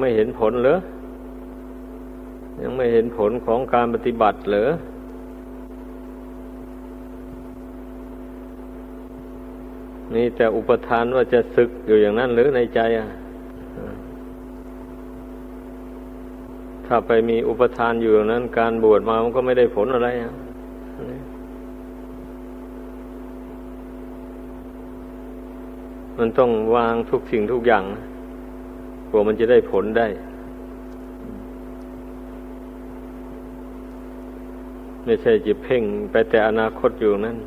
ไม่เห็นผลเหรอ ยังไม่เห็นผลของการปฏิบัติเหรอนี่แต่อุปทานว่าจะศึกอยู่อย่างนั้นหรือในใจอะ ถ้าไปมีอุปทานอยู่อย่างนั้น การบวชมามันก็ไม่ได้ผลอะไรอะมันต้องวางทุกสิ่งทุกอย่าง กว่ามันจะได้ผลได้ ไม่ใช่จะเพ่งไปแต่อนาคตอยู่นั้น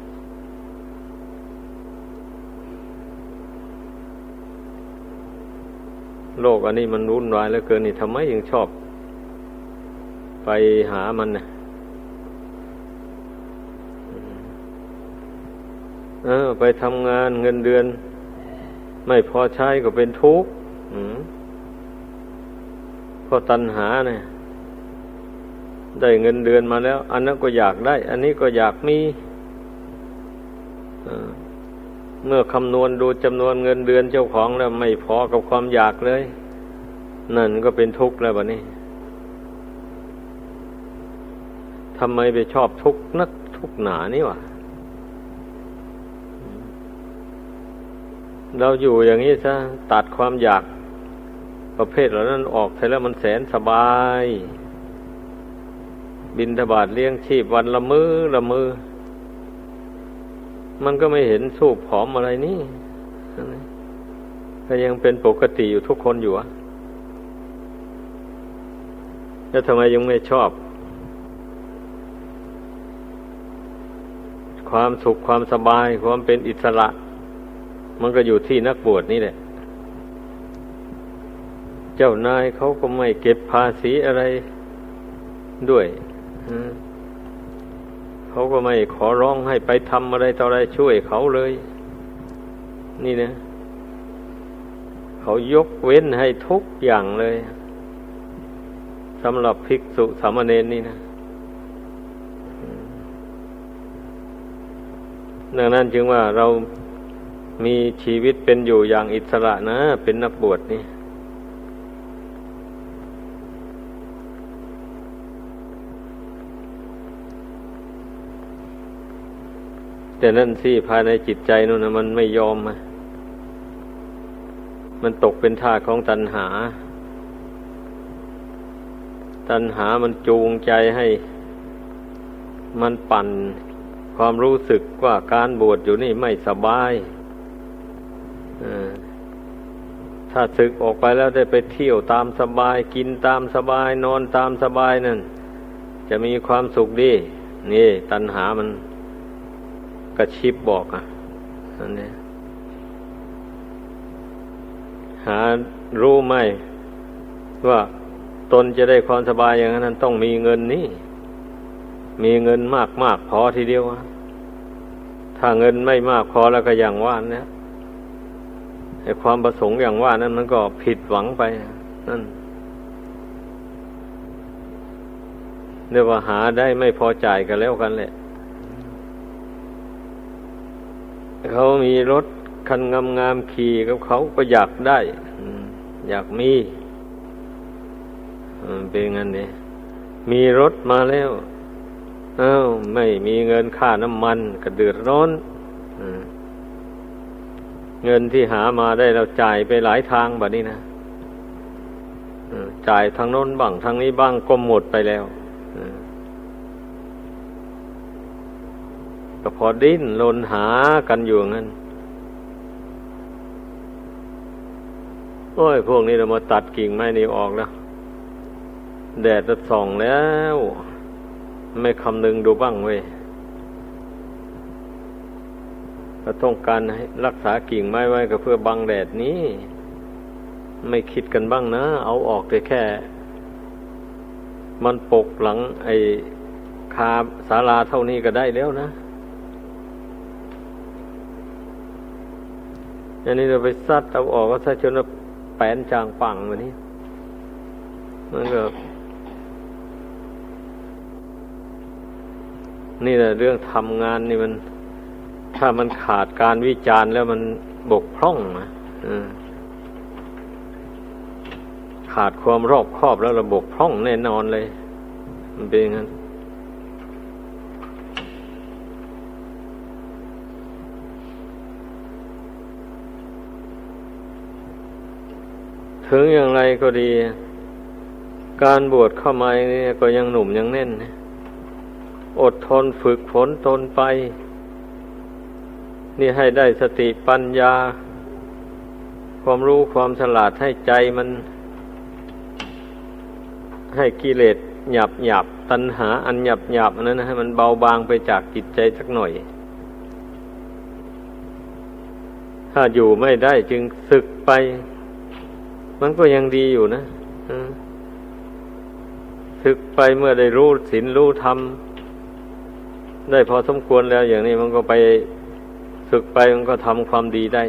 โลกอันนี้มันวุ่นวายเหลือเกินนี่ทำไมยังชอบ ไปหามันนะเออ ไปทำงานเงินเดือน ไม่พอใช้ก็เป็นทุกข์ เพราะตัณหาเนี่ย ได้เงินเดือนมาแล้ว อันนั้นก็อยากได้ อันนี้ก็อยากมีเมื่อคำนวณดูจำนวนเงินเดือนเจ้าของแล้วไม่พอกับความอยากเลย นั่นก็เป็นทุกข์แล้วบะนี้ทำไมไปชอบทุกข์นักทุกข์หนานี่วะเราอยู่อย่างนี้ซะตัดความอยาก ประเภทเหล่านั้นออกไปแล้วมันแสนสบาย บินทบาทเลี้ยงชีพวันละมือละมือ มันก็ไม่เห็นสูบผอมอะไรนี่ก็ยังเป็นปกติอยู่ทุกคนอยู่อะแล้วทำไมยังไม่ชอบ ความสุขความสบายความเป็นอิสระ มันก็อยู่ที่นักบวชนี่แหละ เจ้านายเขาก็ไม่เก็บภาษีอะไรด้วยเขาก็ไม่ขอร้องให้ไปทำอะไรต่ออะไรช่วยเขาเลย นี่นะ เขายกเว้นให้ทุกอย่างเลยสำหรับภิกษุสามเณรนี่นะดังนั้นจึงว่าเรามีชีวิตเป็นอยู่อย่างอิสระนะ เป็นนักบวชนี่ แต่นั่นสิภายในจิตใจนู่นนะมันไม่ยอมมันตกเป็นท่าของตัณหา ตัณหามันจูงใจให้ มันปั่นความรู้สึกว่าการบวชอยู่นี่ไม่สบายถ้าศึกออกไปแล้วได้ไปเที่ยวตามสบาย กินตามสบาย นอนตามสบายนั่น จะมีความสุขดี นี่ ตัณหามัน กระชิบบอกอะอันนี้หารู้ไหมว่าตนจะได้ความสบายอย่างนั้นต้องมีเงินนี่ มีเงินมากมากพอทีเดียวถ้าเงินไม่มากพอแล้วก็อย่างว่านี่ยไอ้ความประสงค์อย่างว่านั้นมันก็ผิดหวังไปนั่นเรียกว่าหาได้ไม่พอจ่ายกันแล้วกันแหละ เขามีรถคันงามงามขี่กับเขาก็อยากได้ อยากมีเป็นงั้นเนี่ยมีรถมาแล้วอา้าวไม่มีเงินค่าน้ำมันก็เดือดร้อนเงินที่หามาได้เราจ่ายไปหลายทางแบบนี้นะจ่ายทางโน้นบ้างทางนี้บ้างก็หมดไปแล้ว ก็พอดิ้นลนหากันอยู่งั้น โอ้ย พวกนี้เรามาตัดกิ่งไม้นี้ออกแล้ว แดดจะส่องแล้ว ไม่คำนึงดูบ้างเว้ยเราต้องการรักษากิ่งไม้ไว้ก็เพื่อบังแดดนี้ ไม่คิดกันบ้างนะ เอาออกแต่แค่ มันปกหลังไอ้คาศาลาเท่านี้ก็ได้แล้วนะ อันนี้เราไปซัดเอาออกก็ซัดจนแปนจางปังมานี้ มันก็ นี่แหละเรื่องทำงานนี่มัน ถ้ามันขาดการวิจารณ์แล้วมันบกพร่องนะขาดความรอบคอบแล้วระบบพร่องแน่นอนเลย มันเป็นอย่างนั้น ถึงอย่างไรก็ดี การบวชเข้ามาเนี่ยก็ยังหนุ่มยังแน่นนอดทนฝึกฝนตนไป นี่ให้ได้สติปัญญา ความรู้ความฉลาดให้ใจมัน ให้กิเลสหยาบหยาบตัณหาอันหยาบหยาบอันนั้นนะให้มันเบาบางไปจากจิตใจสักหน่อย ถ้าอยู่ไม่ได้จึงศึกไป มันก็ยังดีอยู่นะอืมศึกไปเมื่อได้รู้ศีลรู้ธรรม ได้พอสมควรแล้วอย่างนี้มันก็ไปศึกไปมันก็ทำความดีได้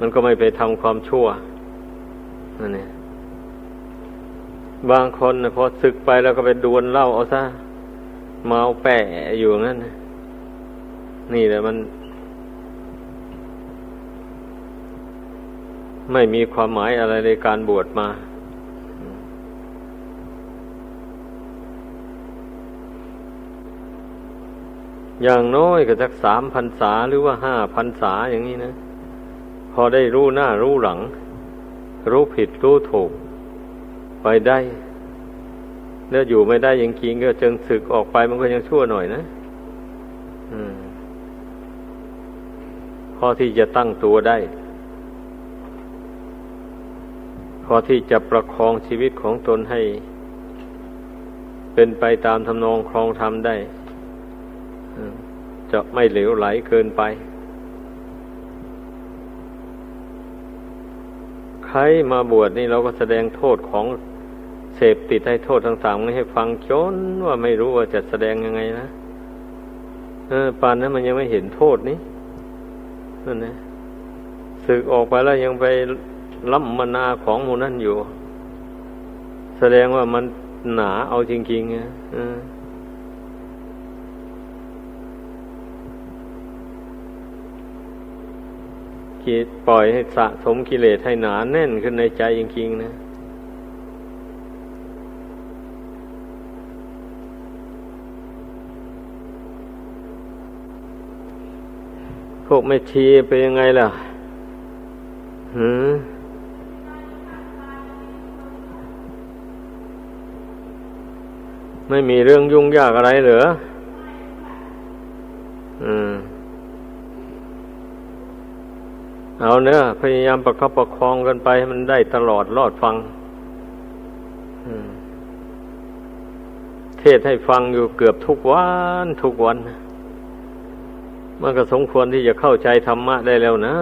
มันก็ไม่ไปทำความชั่วนั่นเองบางคนนะพอศึกไปแล้วก็ไปดวนเหล้าเอาซะเมาแปะอยู่งั้นนะนี่แหละมัน ไม่มีความหมายอะไรในการบวชมา อย่างน้อยก็สักสามพันษาหรือว่าห้าพันษาอย่างนี้นะ พอได้รู้หน้ารู้หลัง รู้ผิดรู้ถูก ไปได้แล้วอยู่ไม่ได้ยังกิงก็จึงศึกออกไปมันก็ยังชั่วหน่อยนะพอที่จะตั้งตัวได้ พ อที่จะประคองชีวิตของตนให้ เป็นไปตามทำนองครองธรรมได้ จะไม่เหลวไหลเกินไป ใครมาบวชนี่เราก็แสดงโทษของเสพติดให้โทษต่างๆให้ฟังจนว่าไม่รู้ว่าจะแสดงยังไงนะเออปานนั้นมันยังไม่เห็นโทษนี่นั่นนะสึกออกไปแล้วยังไป ล้ำมนาของหมูนั่นอยู่ แสดงว่ามันหนาเอาจริงๆนะกิปล่อยให้สะสมกิเลสให้หนาแน่นขึ้นในใจจริงๆนะพวกไม่ชีเป็นยังไงล่ะหืม ไม่มีเรื่องยุ่งยากอะไรเหรออืม เอาเนอะพยายามประคับประคองกันไปให้มันได้ตลอดรอดฟังเทศให้ฟังอยู่เกือบทุกวันทุกวัน มันก็สมควรที่จะเข้าใจธรรมะได้แล้วนะ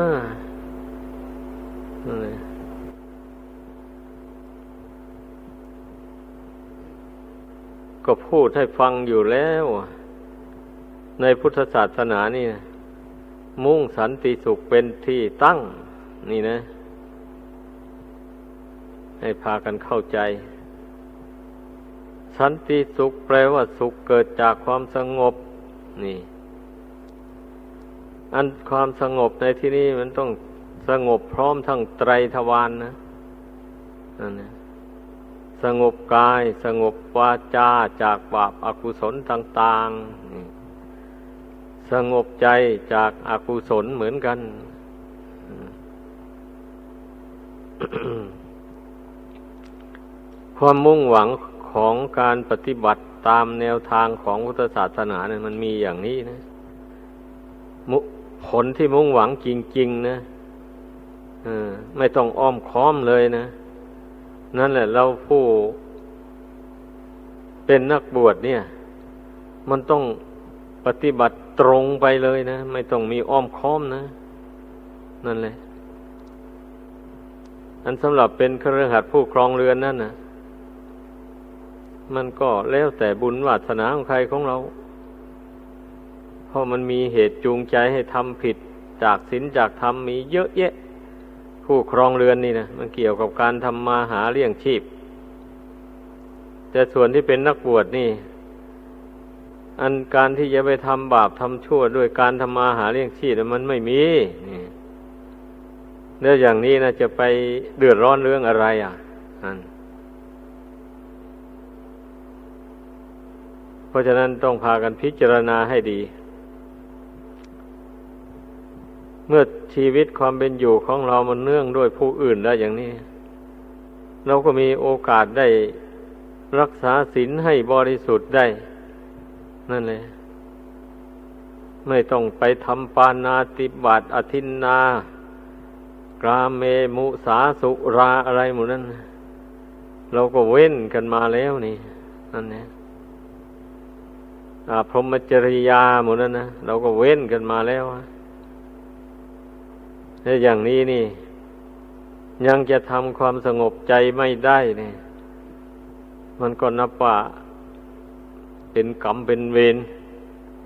ก็พูดให้ฟังอยู่แล้ว ในพุทธศาสนานี่นะมุ่งสันติสุขเป็นที่ตั้ง นี่นะ ให้พากันเข้าใจ สันติสุขแปลว่าสุขเกิดจากความสงบ นี่ อันความสงบในที่นี้มันต้องสงบพร้อมทั้งไตรทวารนนะนั่นนะ สงบกาย สงบวาจาจากบาปอากุศลต่าง ๆ สงบใจจากอากุศลเหมือนกัน ความมุ่งหวังของการปฏิบัติตามแนวทางของพุทธศาสนาเนี่ยมันมีอย่างนี้นะผลที่มุ่งหวังจริง ๆ นะไม่ต้องอ้อมค้อมเลยนะ นั่นแหละเราผู้เป็นนักบวชเนี่ย มันต้องปฏิบัติตรงไปเลยนะ ไม่ต้องมีอ้อมค้อมนะ นั่นแหละ อันสำหรับเป็นเครือขัดผู้ครองเรือนนั่นนะมันก็แล้วแต่บุญวาสนาของใครของเรา เพราะมันมีเหตุจูงใจให้ทำผิดจากศีลจากธรรมมีเยอะแยะ ผู้ครองเรือนนี่นะมันเกี่ยวกับการทำมาหาเลี้ยงชีพ แต่ส่วนที่เป็นนักบวชนี่ อันการที่จะไปทำบาปทำชั่วด้วยการทำมาหาเลี้ยงชีพมันไม่มีเนี่แล้วอย่างนี้นะจะไปเดือดร้อนเรื่องอะไร อะนั่นเพราะฉะนั้นต้องพากันพิจารณาให้ดี เมื่อชีวิตความเป็นอยู่ของเรามันเนื่องด้วยผู้อื่นแล้วอย่างนี้ เราก็มีโอกาสได้รักษาศีลให้บริสุทธิ์ได้ นั่นเลย ไม่ต้องไปทำปานาติบาตอธินนากราเมมุสาสุราอะไรหมดนั้น เราก็เว้นกันมาแล้วนี่นั่นเนี่ยพรหมจริยาหมดนั้นนะเราก็เว้นกันมาแล้ว ถ้าอย่างนี้นี่ ยังจะทำความสงบใจไม่ได้เนี่ย มันก็นับว่าเป็นกรรมเป็นเวร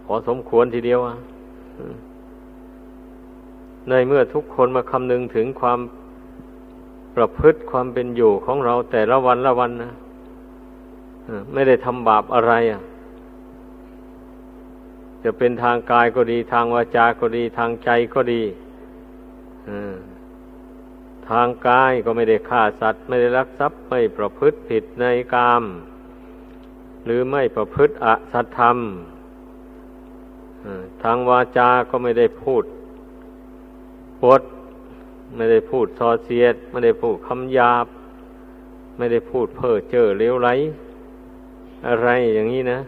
พอสมควรทีเดียวอะในเมื่อทุกคนมาคำนึงถึงความประพฤติความเป็นอยู่ของเราแต่ละวันละวันนะไม่ได้ทำบาปอะไรอะ จะเป็นทางกายก็ดี ทางวาจาก็ดี ทางใจก็ดี ทางกายก็ไม่ได้ฆ่าสัตว์ ไม่ได้ลักทรัพย์ไม่ประพฤติผิดในกาม หรือไม่ประพฤติอสัตธรรมทางวาจาก็ไม่ได้พูดปดไม่ได้พูดซอเสียด ไม่ได้พูดคำหยาบ ไม่ได้พูดเพ้อเจ้อเลวไหล อะไรอย่างนี้นะ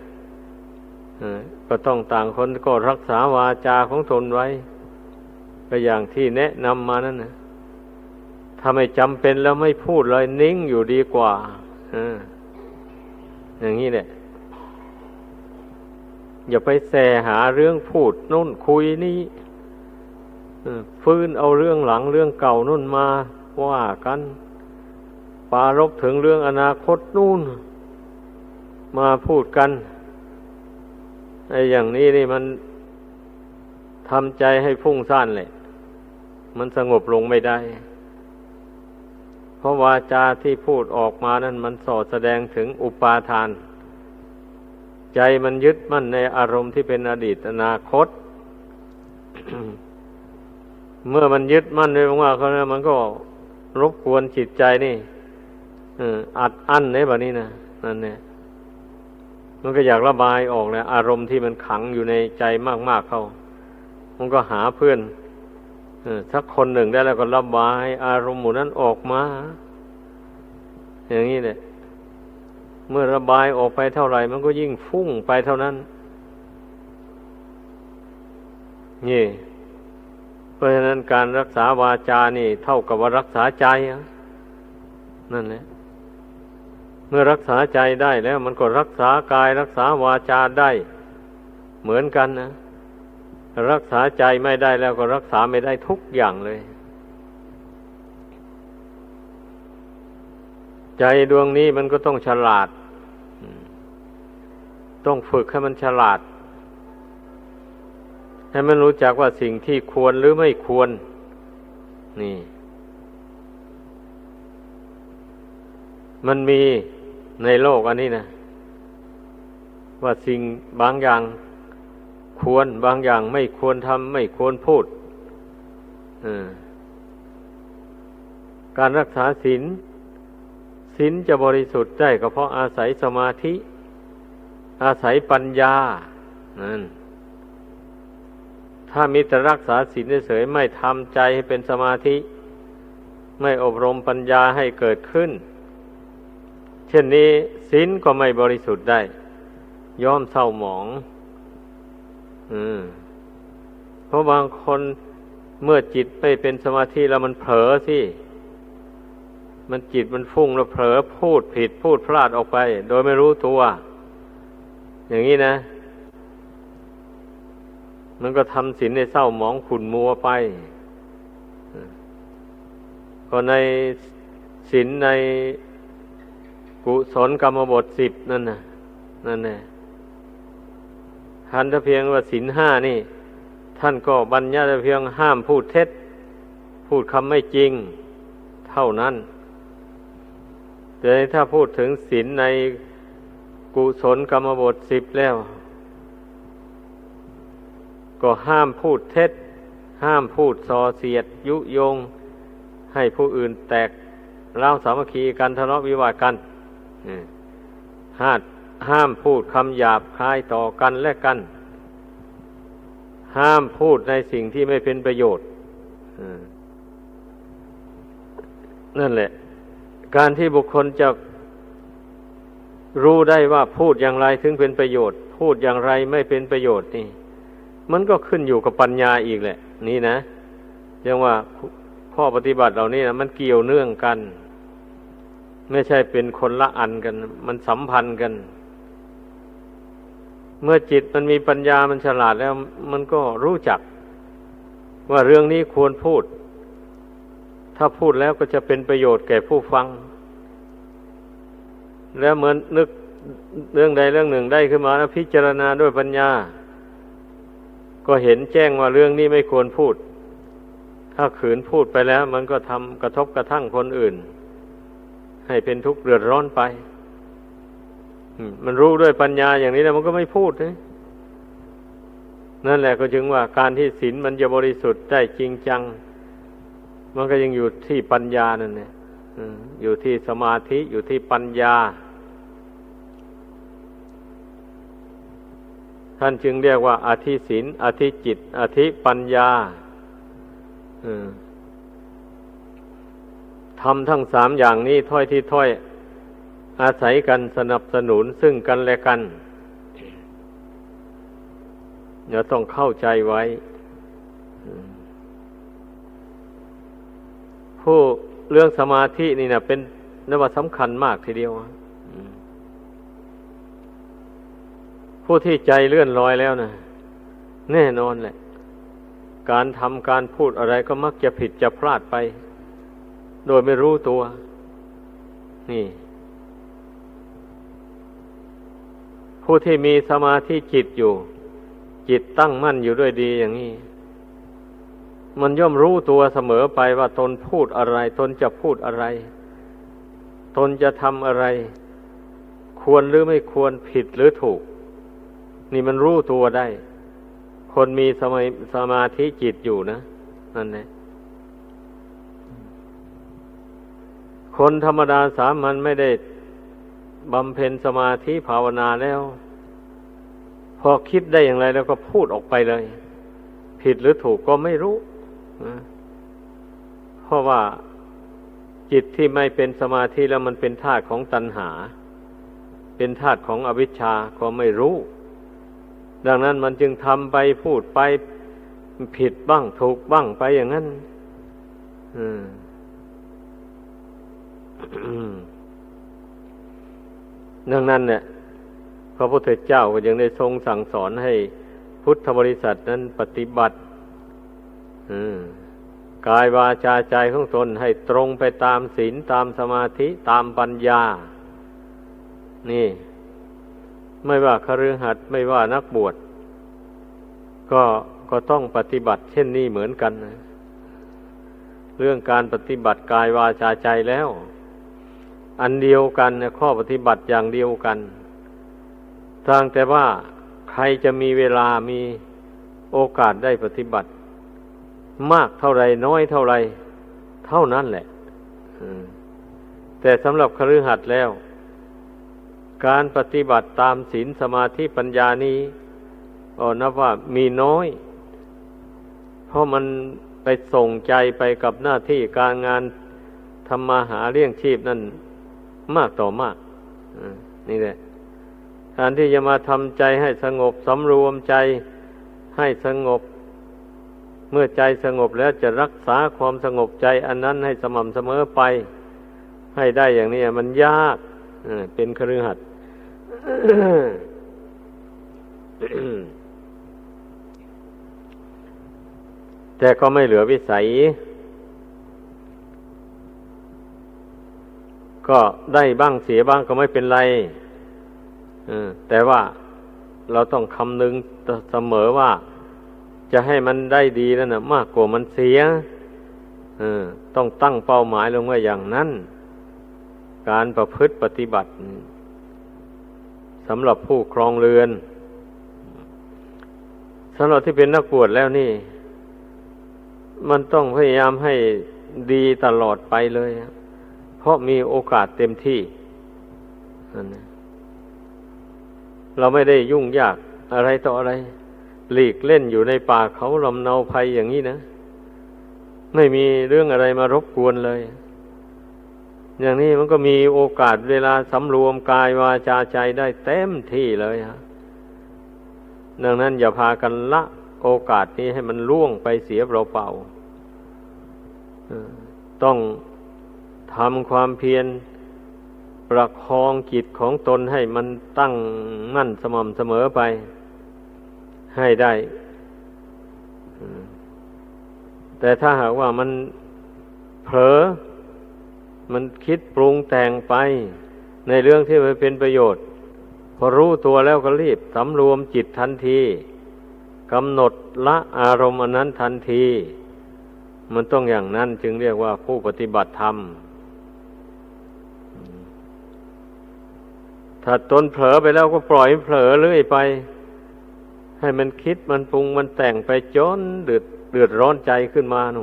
ก็ต้องต่างคนก็รักษาวาจาของตนไว้ ก็อย่างที่แนะนำมานั่นนะถ้าไม่จำเป็นแล้วไม่พูดเลยนิ่งอยู่ดีกว่าอย่างนี้แหละอย่าไปแสหาเรื่องพูดนู่นคุยนี่ฟื้นเอาเรื่องหลังเรื่องเก่านู่นมาว่ากัน ปารบถึงเรื่องอนาคตนู่น มาพูดกันไอ้อย่างนี้นี่มันทำใจให้พุ่งซ่านเลย มันสงบลงไม่ได้ เพราะวาจาที่พูดออกมานั้นมันสอดแสดงถึงอุปาทาน ใจมันยึดมั่นในอารมณ์ที่เป็นอดีตอนาคต เมื่อมันยึดมั่นไว้มากๆเขาเนี่ยมันก็รบกวนจิตใจนี่อัดอั้นในแบบนี้นะนั่นเนี่ยมันก็อยากระบายออกเลยอารมณ์ที่มันขังอยู่ในใจมากๆเขา มันก็หาเพื่อน สักคนหนึ่งได้แล้วก็ระบายอารมณ์หมู่นั้นออกมา อย่างนี้แหละเมื่อระบายออกไปเท่าไหร่ มันก็ยิ่งฟุ้งไปเท่านั้น นี่ เพราะฉะนั้นการรักษาวาจานี่ เท่ากับว่ารักษาใจนั่นแหละเมื่อรักษาใจได้แล้ว มันก็รักษากายรักษาวาจาได้ เหมือนกันนะ รักษาใจไม่ได้แล้วก็รักษาไม่ได้ทุกอย่างเลย ใจดวงนี้มันก็ต้องฉลาด ต้องฝึกให้มันฉลาด ให้มันรู้จักว่าสิ่งที่ควรหรือไม่ควร นี่ มันมีในโลกอันนี้นะ ว่าสิ่งบางอย่าง ควร บางอย่างไม่ควรทำไม่ควรพูดการรักษาศีลศีลจะบริสุทธิ์ได้ก็เพราะอาศัยสมาธิ อาศัยปัญญานั่นถ้ามีแต่รักษาศีลเฉยไม่ทำใจให้เป็นสมาธิ ไม่อบรมปัญญาให้เกิดขึ้น เช่นนี้ศีลก็ไม่บริสุทธิ์ได้ ย่อมเศร้าหมอง เพราะบางคนเมื่อจิตไม่เป็นสมาธิแล้วมันเผลอสิ มันจิตมันฟุ้งแล้วเผลอพูดผิดพูดพลาดออกไป โดยไม่รู้ตัว อย่างนี้นะ มันก็ทำสินในเศร้าหมองขุนมัวไป ก็ในสินในกุศลกรรมบทสิบนั่นนะนั่นแหละ ท่านถ้าเพียงว่าสินห้านี่ ท่านก็บัญญัติเพียงห้ามพูดเท็จ พูดคำไม่จริงเท่านั้น แต่ถ้าพูดถึงศีลในกุศลกรรมบทสิบแล้ว ก็ห้ามพูดเท็จ ห้ามพูดส่อเสียด ยุยง ให้ผู้อื่นแตกเล่าสามัคคีกันทะเลาะวิวาทกันห้า ห้ามพูดคำหยาบคายต่อกันและกัน ห้ามพูดในสิ่งที่ไม่เป็นประโยชน์นั่นแหละ การที่บุคคลจะรู้ได้ว่าพูดอย่างไรถึงเป็นประโยชน์ พูดอย่างไรไม่เป็นประโยชน์นี่ มันก็ขึ้นอยู่กับปัญญาอีกแหละ นี่นะยังว่าข้อปฏิบัติเหล่านี้นะมันเกี่ยวเนื่องกัน ไม่ใช่เป็นคนละอันกัน มันสัมพันธ์กัน เมื่อจิตมันมีปัญญามันฉลาดแล้ว มันก็รู้จัก ว่าเรื่องนี้ควรพูด ถ้าพูดแล้วก็จะเป็นประโยชน์แก่ผู้ฟัง แล้วเหมือนนึกเรื่องใดเรื่องหนึ่งได้ขึ้นมาแล้วพิจารณาด้วยปัญญา ก็เห็นแจ้งว่าเรื่องนี้ไม่ควรพูด ถ้าขืนพูดไปแล้ว มันก็ทำกระทบกระทั่งคนอื่น ให้เป็นทุกข์เดือดร้อนไป มันรู้ด้วยปัญญาอย่างนี้แล้วมันก็ไม่พูดนะนั่นแหละก็จึงว่าการที่ศีลมันจะบริสุทธิ์ได้จริงจัง มันก็ยังอยู่ที่ปัญญานั่นแหละอยู่ที่สมาธิอยู่ที่ปัญญา ท่านจึงเรียกว่าอธิศีลอธิจิต อธิปัญญาทำทั้งสามอย่างนี้ถ้อยที่ถ้อย อาศัยกันสนับสนุนซึ่งกันและกันเราต้องเข้าใจไว้ ผู้เรื่องสมาธินี่นะเป็นนวัตสำคัญมากทีเดียวผู้ที่ใจเลื่อนลอยแล้วนะแน่นอนแหละ การทำการพูดอะไรก็มักจะผิดจะพลาดไป โดยไม่รู้ตัว นี่ ผู้ที่มีสมาธิจิตอยู่ จิตตั้งมั่นอยู่ด้วยดีอย่างนี้ มันย่อมรู้ตัวเสมอไปว่าตนพูดอะไร ตนจะพูดอะไร ตนจะทำอะไร ควรหรือไม่ควรผิดหรือถูก นี่มันรู้ตัวได้ คนมีสมาสมาธิจิตอยู่นะนั่นแหละคนธรรมดาสามัญไม่ได้ บำเพ็ญสมาธิภาวนาแล้ว พอคิดได้อย่างไรแล้วก็พูดออกไปเลย ผิดหรือถูกก็ไม่รู้เพราะว่าจิตที่ไม่เป็นสมาธิแล้วมันเป็นธาตุของตัณหา เป็นธาตุของอวิชชาก็ไม่รู้ ดังนั้นมันจึงทำไปพูดไปผิดบ้างถูกบ้างไปอย่างนั้น ดังนั้นเนี่ยพระพุทธเจ้าก็ยังได้ทรงสั่งสอนให้พุทธบริษัทนั้นปฏิบัติกายวาจาใจของตนให้ตรงไปตามศีลตามสมาธิตามปัญญา นี่ ไม่ว่าคฤหัสถ์ไม่ว่านักบวชก็ก็ต้องปฏิบัติ เช่นนี้เหมือนกันนะเรื่องการปฏิบัติกายวาจาใจแล้ว อันเดียวกันนข้อปฏิบัติอย่างเดียวกันทางแต่ว่าใครจะมีเวลามีโอกาสได้ปฏิบัติ มากเท่าไรน้อยเท่าไรเท่านั้นแหละแต่สำหรับคฤหัสถ์แล้ว การปฏิบัติตามศีลสมาธิปัญญานี้ก็นับว่ามีน้อย เพราะมันไปส่งใจไปกับหน้าที่การงานทำมาหาเลี้ยงชีพนั่น มากต่อมากนี่แหละการที่จะมาทำใจให้สงบสำรวมใจให้สงบ เมื่อใจสงบแล้วจะรักษาความสงบใจ อันนั้นให้สม่ำเสมอไป ให้ได้อย่างนี้มันยากเป็นครือหัดแต่ก็ไม่เหลือวิสัย ก็ได้บ้างเสียบ้างก็ไม่เป็นไรแต่ว่าเราต้องคำนึงเสมอว่า จะให้มันได้ดีนั่นนะมากกว่ามันเสียต้องตั้งเป้าหมายลงไว้อย่างนั้น การประพฤติปฏิบัติสำหรับผู้ครองเรือนสำหรับที่เป็นนักบวชแล้วนี่ มันต้องพยายามให้ดีตลอดไปเลย เพราะมีโอกาสเต็มที่นั่นเราไม่ได้ยุ่งยากอะไรต่ออะไร หลีกเล่นอยู่ในป่าเขาลำเนาภัยอย่างนี้นะ ไม่มีเรื่องอะไรมารบกวนเลย อย่างนี้มันก็มีโอกาสเวลาสำรวมกายวาจาใจได้เต็มที่เลยฮะดังนั้นอย่าพากันละโอกาสนี้ให้มันล่วงไปเสียเปล่าๆต้อง ทำความเพียรประคองจิตของตนให้มันตั้งมั่นสม่ำเสมอไป ให้ได้ แต่ถ้าหากว่ามันเผลอ มันคิดปรุงแต่งไป ในเรื่องที่มันเป็นประโยชน์ พอรู้ตัวแล้วก็รีบสำรวมจิตทันทีกำหนดละอารมณ์อันนั้นทันที มันต้องอย่างนั้นจึงเรียกว่าผู้ปฏิบัติธรรม ถ้าตนเผลอไปแล้วก็ปล่อยเผลอเรื่อยไป ให้มันคิดมันปรุงมันแต่งไปจนเดือดเดือดร้อนใจขึ้นมาหนู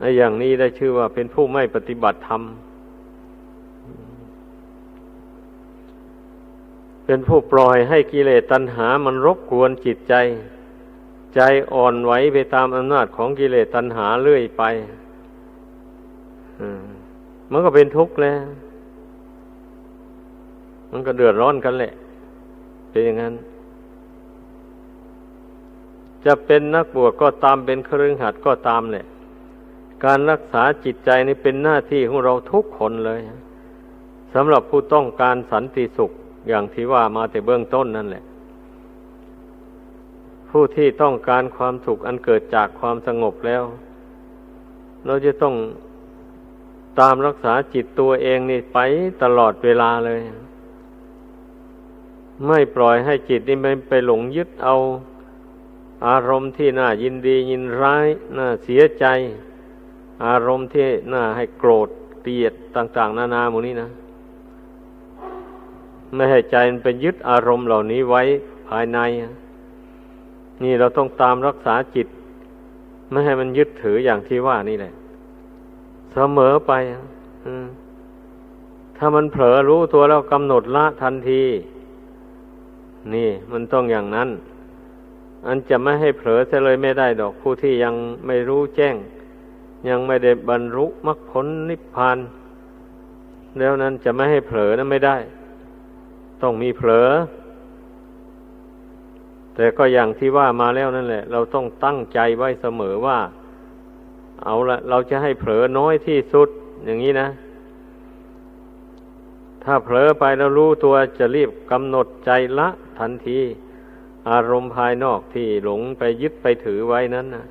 ไอ้อย่างนี้ได้ชื่อว่าเป็นผู้ไม่ปฏิบัติธรรม เป็นผู้ปล่อยให้กิเลสตัณหามันรบกวนจิตใจ ใจอ่อนไหวไปตามอำนาจของกิเลสตัณหาเรื่อยไป มันก็เป็นทุกข์แล้ว มันก็เดือดร้อนกันแหละ เป็นอย่างนั้น จะเป็นนักบวชก็ตามเป็นครือขัดก็ตามแหละ การรักษาจิตใจนี่เป็นหน้าที่ของเราทุกคนเลยสำหรับผู้ต้องการสันติสุขอย่างที่ว่ามาแต่เบื้องต้นนั่นแหละ ผู้ที่ต้องการความสุขอันเกิดจากความสงบแล้ว เราจะต้องตามรักษาจิตตัวเองนี่ไปตลอดเวลาเลย ไม่ปล่อยให้จิตนี่ไปไปหลงยึดเอา อารมณ์ที่น่ายินดียินร้าย น่าเสียใจ อารมณ์ที่น่าให้โกรธเกลียดต่าง ๆ นานาหมดนี้นะไม่ให้ใจมันไปยึดอารมณ์เหล่านี้ไว้ภายใน นี่เราต้องตามรักษาจิต ไม่ให้มันยึดถืออย่างที่ว่านี่แหละ เสมอไปถ้ามันเผลอรู้ตัวแล้วกำหนดละทันที นี่มันต้องอย่างนั้น อันจะไม่ให้เผลอจะเลยไม่ได้ดอกผู้ที่ยังไม่รู้แจ้ง ยังไม่ได้บรรลุมรรคผลนิพพาน แล้วนั้นจะไม่ให้เผลอนั้นไม่ได้ ต้องมีเผลอ แต่ก็อย่างที่ว่ามาแล้วนั่นแหละ เราต้องตั้งใจไว้เสมอว่า เอาละเราจะให้เผลอน้อยที่สุดอย่างนี้นะถ้าเผลอไปแล้วรู้ตัวจะรีบกำหนดใจละ ทันที อารมณ์ภายนอกที่หลงไปยึดไปถือไว้นั้นนะ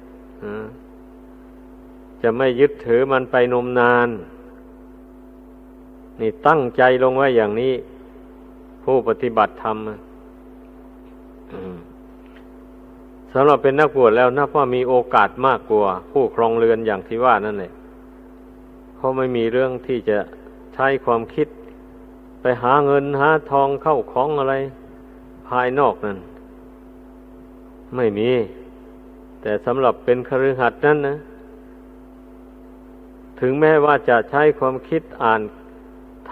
จะไม่ยึดถือมันไปนมนาน นี่ตั้งใจลงไว้อย่างนี้ ผู้ปฏิบัติธรรมสำหรับเป็นนักบวชแล้วนับว่ามีโอกาสมากกว่าผู้ครองเรือนอย่างที่ว่านั่นแหละเพราะไม่มีเรื่องที่จะใช้ความคิด ไปหาเงินหาทองเข้าของอะไร ภายนอกนั่นไม่มี แต่สำหรับเป็นคฤหัสถ์นั้นนะ ถึงแม้ว่าจะใช้ความคิดอ่าน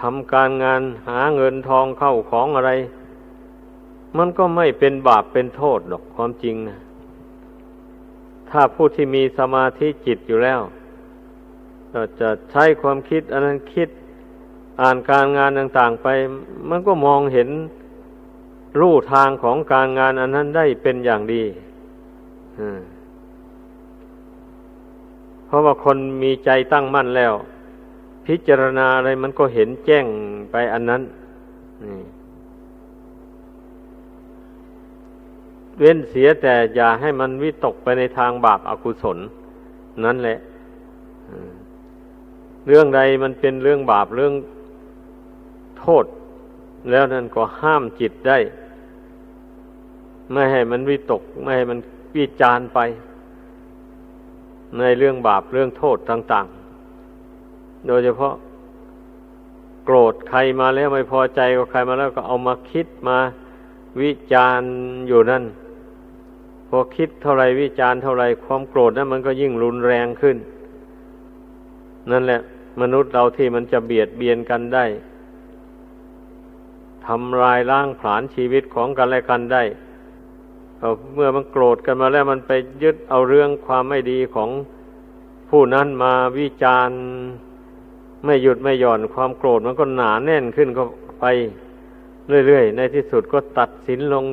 ทำการงานหาเงินทองเข้าของอะไร มันก็ไม่เป็นบาปเป็นโทษหรอกความจริงนะถ้าผู้ที่มีสมาธิจิตอยู่แล้วจะใช้ความคิดอันนั้นคิดอ่านการงานต่าง ๆ ไป มันก็มองเห็น รูทางของการงานอันนั้นได้เป็นอย่างดีเพราะว่าคนมีใจตั้งมั่นแล้ว พิจารณาอะไรมันก็เห็นแจ้งไปอันนั้นเว้นเสียแต่อย่าให้มันวิตกไปในทางบาปอากุศล นั่นแหละเรื่องใดมันเป็นเรื่องบาปเรื่องโทษ แล้วนั่นก็ห้ามจิตได้ ไม่ให้มันวิตก ไม่ให้มันวิจารไป ในเรื่องบาปเรื่องโทษต่าง ๆ โดยเฉพาะ โกรธใครมาแล้วไม่พอใจกับใครมาแล้วก็เอามาคิดมาวิจารณ์อยู่นั่น พอคิดเท่าไรวิจารณ์เท่าไรความโกรธนั้นมันก็ยิ่งรุนแรงขึ้น นั่นแหละ มนุษย์เราที่มันจะเบียดเบียนกันได้ทำลายล้างผลาญชีวิตของกันและกันได้ เอาเมื่อมันโกรธกันมาแล้วมันไปยึดเอาเรื่องความไม่ดีของผู้นั้นมาวิจารณ์ไม่หยุดไม่หย่อนความโกรธมันก็หนาแน่นขึ้นก็ไปเรื่อยๆ ในที่สุดก็ตัดสินลง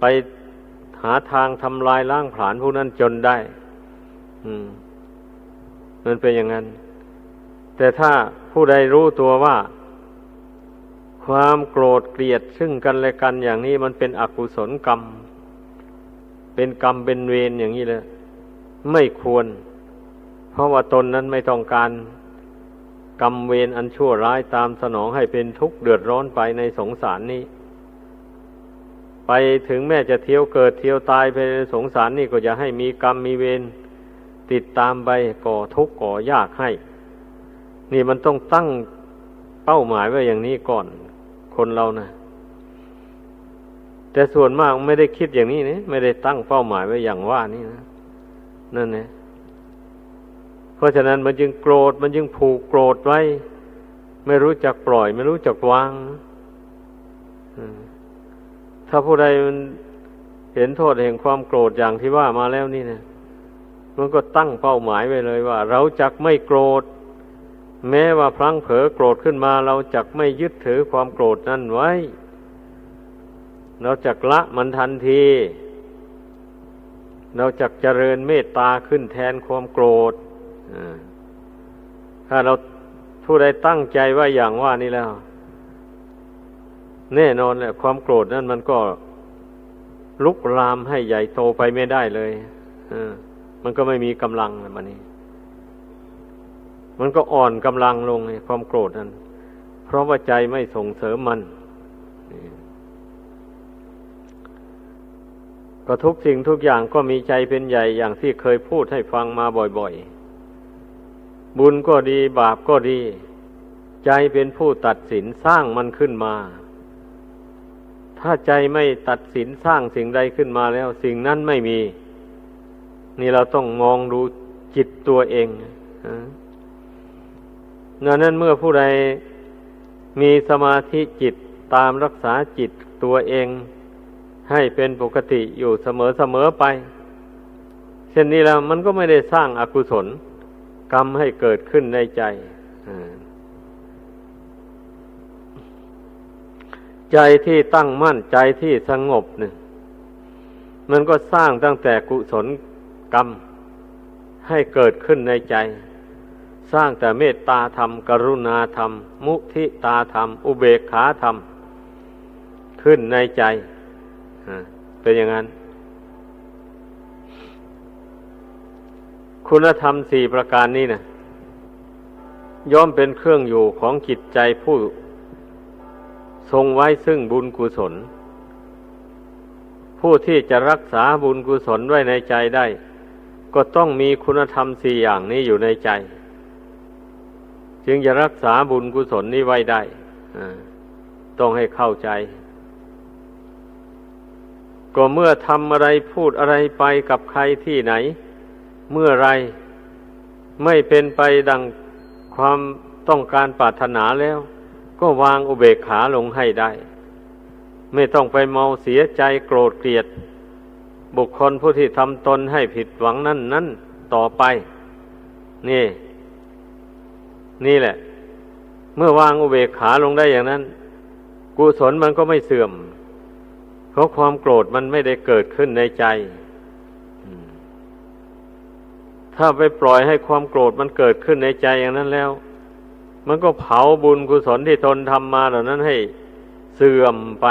ไปหาทางทำลายล้างผลาญผู้นั้นจนได้ อืม มันเป็นอย่างนั้น แต่ถ้าผู้ใดรู้ตัวว่า ความโกรธเกลียดซึ่งกันและกันอย่างนี้มันเป็นอกุศลกรรม เป็นกรรมเป็นเวรอย่างนี้เลยไม่ควร เพราะว่าตนนั้นไม่ต้องการกรรมเวรอันชั่วร้ายตามสนองให้เป็นทุกข์เดือดร้อนไปในสงสารนี้ ไปถึงแม้จะเที่ยวเกิดเที่ยวตายไปในสงสารนี่ก็อย่าให้มีกรรมมีเวรติดตามไปก่อทุกข์ก่อยากให้ นี่มันต้องตั้งเป้าหมายไว้อย่างนี้ก่อน คนเรานะแต่ส่วนมากไม่ได้คิดอย่างนี้นะไม่ได้ตั้งเป้าหมายไว้อย่างว่านี่นะนั่นนะเพราะฉะนั้นมันจึงโกรธ มันจึงผูกโกรธไว้ ไม่รู้จักปล่อย ไม่รู้จักวางถ้าผู้ใดมันเห็นโทษแห่งความโกรธอย่างที่ว่ามาแล้วนี่นะมันก็ตั้งเป้าหมายไว้เลยว่า เราจักไม่โกรธ แม้ว่าพลังเผลอโกรธขึ้นมา เราจักไม่ยึดถือความโกรธนั่นไว้ เราจักละมันทันที เราจักเจริญเมตตาขึ้นแทนความโกรธถ้าเราผู้ใดตั้งใจว่าอย่างว่านี่แล้ว แน่นอนแหละความโกรธนั้นมันก็ลุกลามให้ใหญ่โตไปไม่ได้เลยมันก็ไม่มีกำลังนะมันนี้ มันก็อ่อนกำลังลงความโกรธนั้นเพราะว่าใจไม่ส่งเสริมมันก็ทุกสิ่งทุกอย่างก็มีใจเป็นใหญ่อย่างที่เคยพูดให้ฟังมาบ่อยๆ บุญก็ดีบาปก็ดี ใจเป็นผู้ตัดสินสร้างมันขึ้นมา ถ้าใจไม่ตัดสินสร้างสิ่งใดขึ้นมาแล้ว สิ่งนั้นไม่มี นี่เราต้องมองดูจิตตัวเอง ดังนั้นเมื่อผู้ใดมีสมาธิจิตตามรักษาจิตตัวเอง ให้เป็นปกติอยู่เสมอเสมอไป เช่นนี้แล้วมันก็ไม่ได้สร้างอากุศล กรรมให้เกิดขึ้นในใจใจที่ตั้งมั่นใจที่สงบเนี่ยมันก็สร้างตั้งแต่กุศลกรรมให้เกิดขึ้นในใจ สร้างแต่เมตตาธรรม กรุณาธรรม มุทิตาธรรม อุเบกขาธรรม ขึ้นในใจเป็นอย่างนั้น คุณธรรมสี่ประการนี้นะย่อมเป็นเครื่องอยู่ของจิตใจผู้ ทรงไว้ซึ่งบุญกุศล ผู้ที่จะรักษาบุญกุศลไว้ในใจได้ ก็ต้องมีคุณธรรมสี่อย่างนี้อยู่ในใจ จึงจะรักษาบุญกุศลนี้ไว้ได้ต้องให้เข้าใจ ก็เมื่อทำอะไรพูดอะไรไปกับใครที่ไหน เมื่อไรไม่เป็นไปดังความต้องการปรารถนาแล้ว ก็วางอุเบกขาลงให้ได้ ไม่ต้องไปเมาเสียใจโกรธเกลียด บุคคลผู้ที่ทำตนให้ผิดหวังนั่นนั้นต่อไป นี่ นี่แหละ เมื่อวางอุเบกขาลงได้อย่างนั้น กุศลมันก็ไม่เสื่อม เพราะความโกรธมันไม่ได้เกิดขึ้นในใจ ถ้าไปปล่อยให้ความโกรธมันเกิดขึ้นในใจอย่างนั้นแล้ว มันก็เผาบุญกุศลที่ตนทำมาเหล่านั้นให้เสื่อมไป